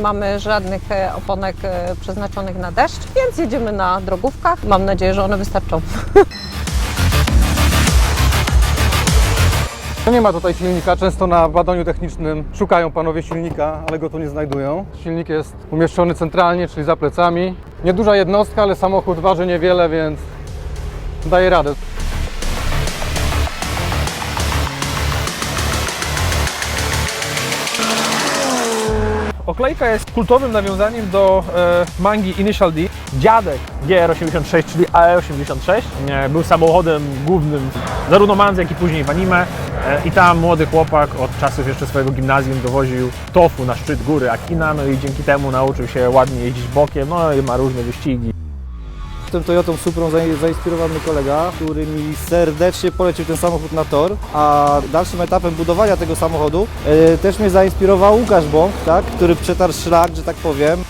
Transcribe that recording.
mamy żadnych e, oponek e, przeznaczonych na deszcz, więc jedziemy na drogówkach. Mam nadzieję, że one wystarczą. No Nie ma tutaj silnika. Często na badaniu technicznym szukają panowie silnika, ale go tu nie znajdują. Silnik jest umieszczony centralnie, czyli za plecami. Nieduża jednostka, ale samochód waży niewiele, więc daje radę. Oklejka jest kultowym nawiązaniem do e, mangi Initial D. Dziadek GR86, czyli AE86, e, był samochodem głównym zarówno manzy, jak i później w anime. E, I tam młody chłopak od czasów jeszcze swojego gimnazjum dowoził tofu na szczyt góry Akina, no i dzięki temu nauczył się ładnie jeździć bokiem, no i ma różne wyścigi. Tym Toyotą Suprą za- zainspirował mnie kolega, który mi serdecznie polecił ten samochód na tor, a dalszym etapem budowania tego samochodu e, też mnie zainspirował Łukasz Bąk, tak, który przetarł szlak, że tak powiem.